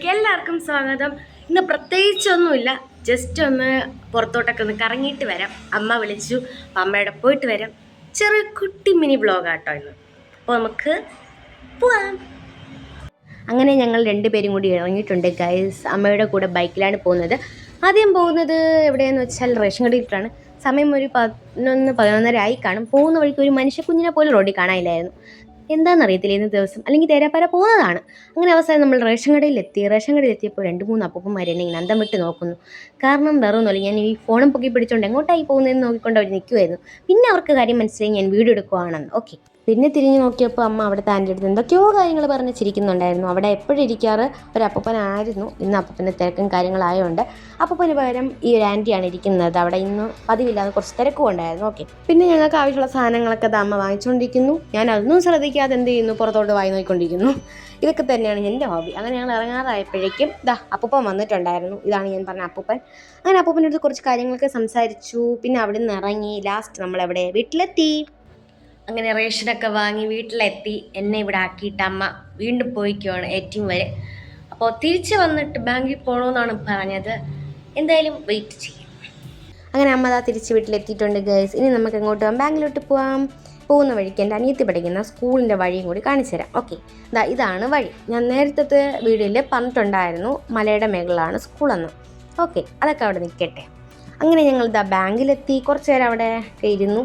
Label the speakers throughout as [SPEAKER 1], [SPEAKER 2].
[SPEAKER 1] സ്വാഗതം. ഇന്ന് പ്രത്യേകിച്ചൊന്നുമില്ല. ജസ്റ്റ് ഒന്ന് പുറത്തോട്ടൊക്കെ ഒന്ന് കറങ്ങിയിട്ട് വരാം. അമ്മ വിളിച്ചു. അമ്മയുടെ പോയിട്ട് വരാം. ചെറിയ കുട്ടി മിനി ബ്ലോഗാട്ടോ ഇന്ന്. അപ്പോൾ നമുക്ക് പോവാം. അങ്ങനെ ഞങ്ങൾ രണ്ടുപേരും കൂടി ഇറങ്ങിയിട്ടുണ്ട് ഗൈസ് അമ്മയുടെ കൂടെ ബൈക്കിലാണ് പോകുന്നത്. ആദ്യം പോകുന്നത് എവിടെയെന്ന് വെച്ചാൽ റേഷൻ കടയിലാണ്. സമയം ഒരു പതിനൊന്ന് പതിനൊന്നര ആയി കാണും. പോകുന്ന വഴിക്ക് ഒരു മനുഷ്യ കുഞ്ഞിനെ പോലും റോഡിൽ കാണാനില്ലായിരുന്നു. എന്താണെന്നറിയത്തില്ല ഇന്ന് ദിവസം. അല്ലെങ്കിൽ തേരാപ്പാര പോകുന്നതാണ്. അങ്ങനെ അവസാനം നമ്മൾ റേഷൻ കടയിൽ എത്തി റേഷൻ കടയിൽ എത്തിയപ്പോൾ രണ്ട് മൂന്ന് അപ്പൂപ്പന്മാർ എന്നെ ഇങ്ങനെ അന്തം വിട്ട് നോക്കുന്നു. കാരണം വേറെ ഒന്നുമില്ല ഞാൻ ഈ ഫോണും പൊക്കി പിടിച്ചുകൊണ്ട് എങ്ങോട്ടായി പോകുന്നതെന്ന് നോക്കിക്കൊണ്ട് അവർ നിൽക്കുമായിരുന്നു പിന്നെ അവർക്ക് കാര്യം മനസ്സിലായി. ഞാൻ വീഡിയോ എടുക്കുവാണെന്ന്. ഓക്കെ പിന്നെ തിരിഞ്ഞു നോക്കിയപ്പോൾ അമ്മ അവിടുത്തെ ആന്റെ അടുത്ത് എന്തൊക്കെയോ കാര്യങ്ങൾ പറഞ്ഞ് ചിരിക്കുന്നുണ്ടായിരുന്നു. അവിടെ എപ്പോഴും ഇരിക്കാറ് ഒരു അപ്പപ്പനായിരുന്നു. ഇന്ന് അപ്പപ്പന്റെ തിരക്കും കാര്യങ്ങളായതുകൊണ്ട് അപ്പപ്പന് പകരം ഈ ഒരു ആന്റിയാണ് ഇരിക്കുന്നത്. അവിടെ ഇന്ന് പതിവില്ലാതെ കുറച്ച് തിരക്കും ഉണ്ടായിരുന്നു. ഓക്കെ. പിന്നെ ഞങ്ങൾക്ക് ആവശ്യമുള്ള സാധനങ്ങളൊക്കെ അത് അമ്മ വാങ്ങിച്ചുകൊണ്ടിരിക്കുന്നു ഞാൻ അതൊന്നും ശ്രദ്ധിക്കാതെ എന്ത് ചെയ്യുന്നു? പുറത്തോട്ട് വായി നോക്കിക്കൊണ്ടിരിക്കുന്നു. ഇതൊക്കെ തന്നെയാണ് എന്റെ ഹോബി. അങ്ങനെ ഞങ്ങൾ ഇറങ്ങാറായപ്പോഴേക്കും ദാ അപ്പൂപ്പൻ വന്നിട്ടുണ്ടായിരുന്നു. ഇതാണ് ഞാൻ പറഞ്ഞ അപ്പൂപ്പൻ. അങ്ങനെ അപ്പൂപ്പന്റെ അടുത്ത് കുറച്ച് കാര്യങ്ങളൊക്കെ സംസാരിച്ചു. പിന്നെ അവിടെ നിന്ന് ഇറങ്ങി ലാസ്റ്റ് നമ്മളെവിടെ? വീട്ടിലെത്തി. അങ്ങനെ റേഷനൊക്കെ വാങ്ങി വീട്ടിലെത്തി. എന്നെ ഇവിടെ ആക്കിയിട്ട് അമ്മ വീണ്ടും പോയിക്കുവാണ് ഏറ്റവും വരെ. അപ്പോൾ തിരിച്ച് വന്നിട്ട് ബാങ്കിൽ പോകണമെന്നാണ് പറഞ്ഞത്. എന്തായാലും വെയിറ്റ് ചെയ്യും. അങ്ങനെ അമ്മ അതാ തിരിച്ച് വീട്ടിലെത്തിയിട്ടുണ്ട് ഗേൾസ് ഇനി നമുക്ക് എങ്ങോട്ട് പോകാം ബാങ്കിലോട്ട് പോകാം പോകുന്ന വഴിക്ക് എന്റെ അനിയത്തി പഠിക്കുന്ന സ്കൂളിന്റെ വഴിയും കൂടി കാണിച്ചു തരാം. ഓക്കെ ഇതാ ഇതാണ് വഴി. ഞാൻ നേരത്തെ വീഡിയോയിൽ പറഞ്ഞിട്ടുണ്ടായിരുന്നു മലയുടെ മേഖലയാണ് സ്കൂളെന്ന്. ഓക്കെ അതൊക്കെ അവിടെ നിൽക്കട്ടെ. അങ്ങനെ ഞങ്ങൾ ഇതാ ബാങ്കിലെത്തി. കുറച്ച് നേരം അവിടെ ഇരുന്നു.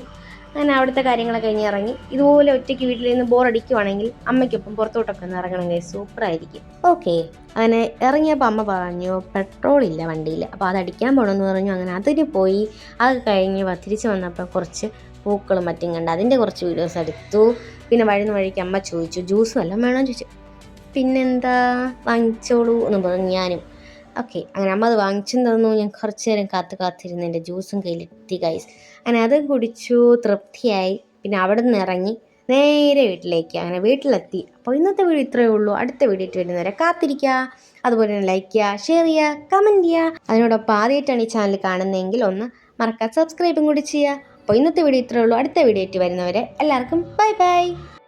[SPEAKER 1] അങ്ങനെ അവിടുത്തെ കാര്യങ്ങളൊക്കെ കഴിഞ്ഞ് ഇറങ്ങി. ഇതുപോലെ ഒറ്റയ്ക്ക് വീട്ടിൽ നിന്ന് ബോറടിക്കുവാണെങ്കിൽ അമ്മയ്ക്കൊപ്പം പുറത്തോട്ടൊക്കെ ഒന്ന് ഇറങ്ങണം കൈ സൂപ്പറായിരിക്കും ഓക്കെ അങ്ങനെ ഇറങ്ങിയപ്പോൾ അമ്മ പറഞ്ഞു പെട്രോൾ ഇല്ല വണ്ടിയിൽ അപ്പോൾ അത് അടിക്കാൻ പോകണമെന്ന് പറഞ്ഞു. അങ്ങനെ അതിന് പോയി. അത് കഴിഞ്ഞ് തിരിച്ച് വന്നപ്പോൾ കുറച്ച് പൂക്കളും മറ്റും കണ്ട് അതിന്റെ കുറച്ച് വീഡിയോസ് എടുത്തു. പിന്നെ വഴുന്ന വഴിക്ക് അമ്മ ചോദിച്ചു ജ്യൂസ് വല്ലതും വേണമെന്ന് ചോദിച്ചു. പിന്നെന്താ? വാങ്ങിച്ചോളൂ എന്ന് പറഞ്ഞു. ഞാനും ഓക്കെ അങ്ങനെ അമ്മ അത് വാങ്ങിച്ചു തന്നു. ഞാൻ കുറച്ച് നേരം കാത്തു കാത്തിരുന്ന്. എന്റെ ജ്യൂസും കയ്യിലെത്തി ഗൈസ് അങ്ങനെ അത് കുടിച്ചു. തൃപ്തിയായി. പിന്നെ അവിടെ നിന്ന് ഇറങ്ങി നേരെ വീട്ടിലേക്ക്. അങ്ങനെ വീട്ടിലെത്തി. അപ്പോൾ ഇന്നത്തെ വീഡിയോ ഇത്രയേ ഉള്ളൂ. അടുത്ത വീഡിയോ ഇട്ട് വരുന്നവരെ കാത്തിരിക്കുക. അതുപോലെ തന്നെ ലൈക്ക് ചെയ്യുക ഷെയർ ചെയ്യുക കമന്റ് ചെയ്യുക. അതിനോടൊപ്പം ആദ്യമായിട്ടാണ് ഈ ചാനൽ കാണുന്നതെങ്കിൽ ഒന്ന് മറക്കാതെ സബ്സ്ക്രൈബും കൂടി ചെയ്യുക. അപ്പോൾ ഇന്നത്തെ വീഡിയോ ഇത്രയേ ഉള്ളൂ. അടുത്ത വീഡിയോ ഇട്ട് വരുന്നവരെ എല്ലാവർക്കും ബൈ ബൈ